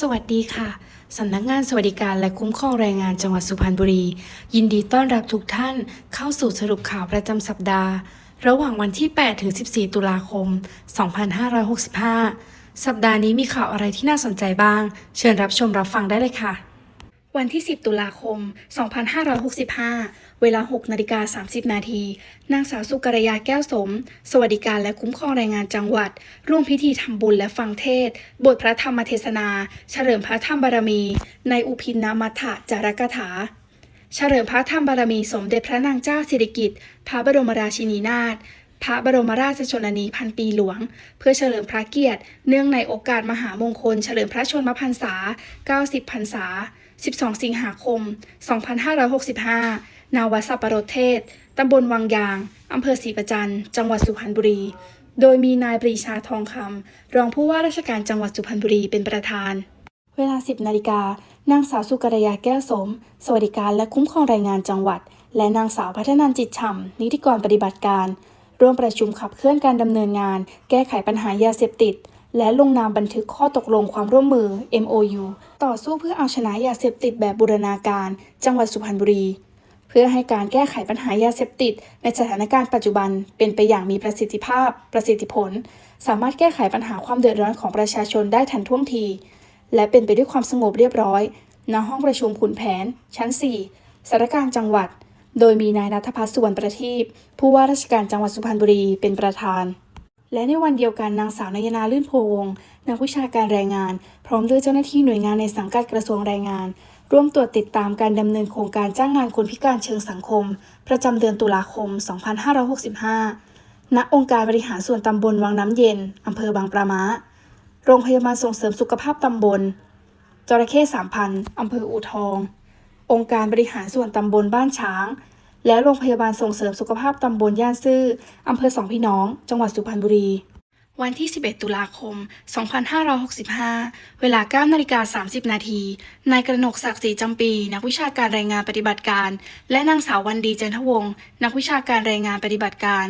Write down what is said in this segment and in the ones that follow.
สวัสดีค่ะ สำนักงานสวัสดิการและคุ้มครองแรงงานจังหวัดสุพรรณบุรี ยินดีต้อนรับทุกท่านเข้าสู่สรุปข่าวประจำสัปดาห์ ระหว่างวันที่ 8 ถึง 14 ตุลาคม 2565 สัปดาห์นี้มีข่าวอะไรที่น่าสนใจบ้าง เชิญรับชมรับฟังได้เลยค่ะ วันที่ 10 ตุลาคม 2565 เวลา 6นาฬิกา30 นาที นางสาวสุกรยาแก้วสม สวัสดิการและคุ้มครองแรงงานจังหวัด ร่วมพิธีทำบุญและฟังเทศ บทพระธรรมเทศนา เฉลิมพระธรรมบารมี ในอุพินนามัฏฐจารกถา เฉลิมพระธรรมบารมีสมเด็จพระนางเจ้าสิริกิติ์ พระบรมราชินีนาถพระบรมราชชนนีพันปีหลวง เพื่อเฉลิมพระเกียรติ เนื่องในโอกาสมหามงคลเฉลิมพระชนมพรรษา 90 พรรษา 12 สิงหาคม 2565 นาวัดสัปปะรดเทศ ตำบลวังยาง อำเภอศรีประจัน จังหวัดสุพรรณบุรี โดยมีนายปรีชาทองคำ รองผู้ว่าราชการจังหวัดสุพรรณบุรีเป็นประธาน เวลา 10 นาฬิกา นางสาวสุกรยาแก้วสม สวัสดิการและคุ้มครองแรงงานจังหวัด และนางสาวพัฒนันจิตฉ่ำ นิติกรปฏิบัติการ ร่วมประชุมขับเคลื่อนการดำเนินงาน แก้ไขปัญหายาเสพติด และลงนามบันทึกข้อตกลงความร่วมมือ MOU ต่อสู้เพื่อเอาชนะยาเสพติดแบบบูรณาการ จังหวัดสุพรรณบุรี เพื่อให้การแก้ไขปัญหายาเสพติด ในสถานการณ์ปัจจุบันเป็นไปอย่างมีประสิทธิภาพ ประสิทธิผล สามารถแก้ไขปัญหาความเดือดร้อนของประชาชนได้ทันท่วงที และเป็นไปด้วยความสงบเรียบร้อยณห้องประชุมขุนแผน ชั้น 4สารกลารจังหวัด โดยมีนายนัทพัฒน์สุวรรณประทีปผู้ว่าราชการจังหวัดสุพรรณบุรีเป็นประธาน และในวันเดียวกันนางสาวนายนาลื่นโพวงนักวิชาการแรงงาน พร้อมด้วยเจ้าหน้าที่หน่วยงานในสังกัดกระทรวงแรงงาน ร่วมตรวจติดตามการดำเนินโครงการจ้างงานคนพิการเชิงสังคม ประจำเดือนตุลาคม 2565 ณ องค์การบริหารส่วนตำบลวังน้ำเย็นอำเภอบางปะมะ โรงพยาบาลส่งเสริมสุขภาพตำบล จระเข้สามพันอำเภออู่ทอง องค์การบริหารส่วนตำบลบ้านช้าง และโรงพยาบาลส่งเสริมสุขภาพตำบลย่านซื่ออำเภอสองพี่น้อง จังหวัดสุพรรณบุรี วันที่ 11 ตุลาคม 2565 เวลา 9 นาฬิกา 30 นาที นายกระหนกศักดิ์ศรีจำปี นักวิชาการรายงานปฏิบัติการ และนางสาววันดีเจนทวงศ์นักวิชาการรายงานปฏิบัติการ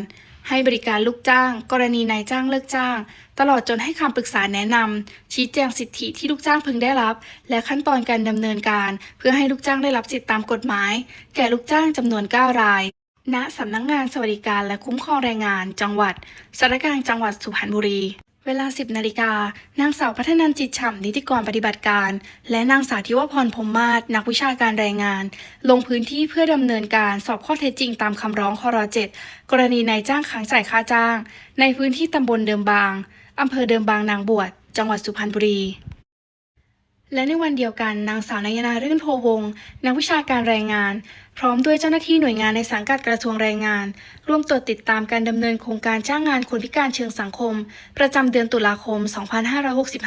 ให้บริการลูกจ้าง กรณีนายจ้างเลิกจ้าง ตลอดจนให้คำปรึกษาแนะนำชี้แจงสิทธิที่ลูกจ้างพึงได้รับ และขั้นตอนการดำเนินการ เพื่อให้ลูกจ้างได้รับสิทธิตามกฎหมาย แก่ลูกจ้างจำนวน 9 ราย ณสำนักงานสวัสดิการและคุ้มครองแรงงาน จังหวัดสารกางจังหวัดสุพรรณบุรี เวลา 10 นาฬิกา นางสาวพัฒนันจิตฉ่ำนิติกรปฏิบัติการ และนางสาวทิวพรพรมมาศนักวิชาการแรงงาน ลงพื้นที่เพื่อดำเนินการสอบข้อเท็จจริงตามคำร้องคอร7กรณีนายจ้างค้างจ่ายค่าจ้าง ในพื้นที่ตำบลเดิมบางอำเภอเดิมบางนางบวช จังหวัดสุพรรณบุรี และในวันเดียวกันนางสาวนายนารื่นโพวงนักวิชาการแรงงาน พร้อมด้วยเจ้าหน้าที่หน่วยงานในสังกัดกระทรวงแรงงาน ร่วมตรวจติดตามการดำเนินโครงการจ้างงานคนพิการเชิงสังคม ประจำเดือนตุลาคม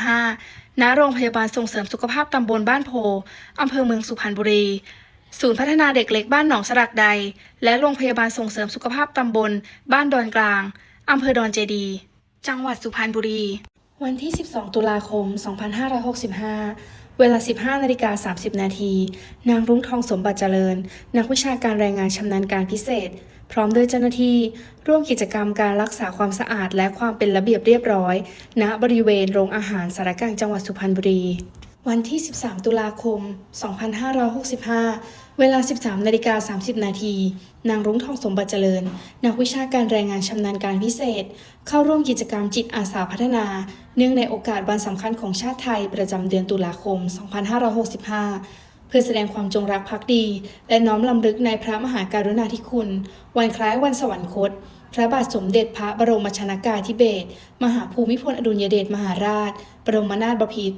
2565 ณ โรงพยาบาลส่งเสริมสุขภาพตำบลบ้านโพอำเภอเมืองสุพรรณบุรี ศูนย์พัฒนาเด็กเล็กบ้านหนองสลักใด และโรงพยาบาลส่งเสริมสุขภาพตำบล บ้านดอนกลางอำเภอดอนเจดี จังหวัดสุพรรณบุรี วันที่ 12 ตุลาคม 2565 เวลา 15นาฬิกา30 นาที นางรุ้งทองสมบัติเจริญ นักวิชาการแรงงานชำนาญการพิเศษ พร้อมด้วยเจ้าหน้าที่ ร่วมกิจกรรมการรักษาความสะอาดและความเป็นระเบียบเรียบร้อย ณ บริเวณโรงอาหารสารกลางจังหวัดสุพรรณบุรี วันที่ 13 ตุลาคม 2565 เวลา 13นาฬิกา30 นาที นางรุ้งทองสมบัติเจริญ นักวิชาการแรงงานชำนาญการพิเศษ เข้าร่วมกิจกรรมจิตอาสาพัฒนา เนื่องในโอกาสวันสำคัญของชาติไทยประจำเดือนตุลาคม 2565 เพื่อแสดงความจงรักภักดี และน้อมลำลึกในพระมหาการุณาธิคุณ วันคล้ายวันสวรรคต พระบาทสมเด็จพระบรมชนากาธิเบศร มหาภูมิพลอดุลยเดชมหาราช บรมนาถบพิตร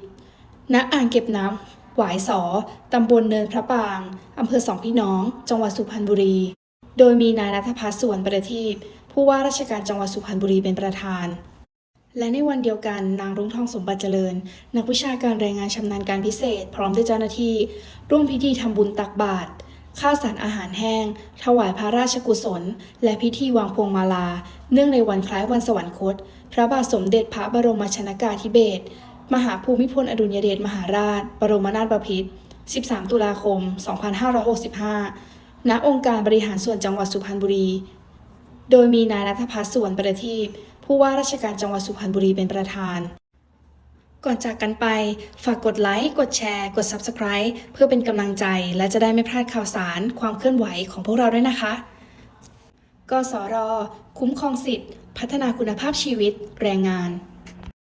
ณอ่างเก็บน้ำหวายสอ ตำบลเนินพระปาง อำเภอสองพี่น้อง จังหวัดสุพรรณบุรี โดยมีนายนัทพัฒน์สวนประทีปผู้ว่าราชการจังหวัดสุพรรณบุรีเป็นประธาน และในวันเดียวกันนางรุ้งทองสมบัติเจริญ นักวิชาการแรงงานชำนาญการพิเศษ พร้อมด้วยเจ้าหน้าที่ ร่วมพิธีทำบุญตักบาตรข้าวสารอาหารแห้ง ถวายพระราชกุศล และพิธีวางพวงมาลา เนื่องในวันคล้ายวันสวรรคต พระบาทสมเด็จพระบรมชนากาธิเบศร มหาภูมิพลอดุลยเดชมหาราช บรมนาถบพิตร 13 ตุลาคม 2565 ณ องค์การบริหารส่วนจังหวัดสุพรรณบุรี โดยมีนายนัทพัฒน์สวนประทีปผู้ว่าราชการจังหวัดสุพรรณบุรีเป็นประธานกก่อนจากกันไป ฝากกดไลค์ กดแชร์ กด Subscribe เพื่อเป็นกำลังใจและจะได้ไม่พลาดข่าวสาร ความเคลื่อนไหวของพวกเราด้วยนะคะ กสร คุ้มครองสิทธิ์ พัฒนาคุณภาพชีวิต แรงงาน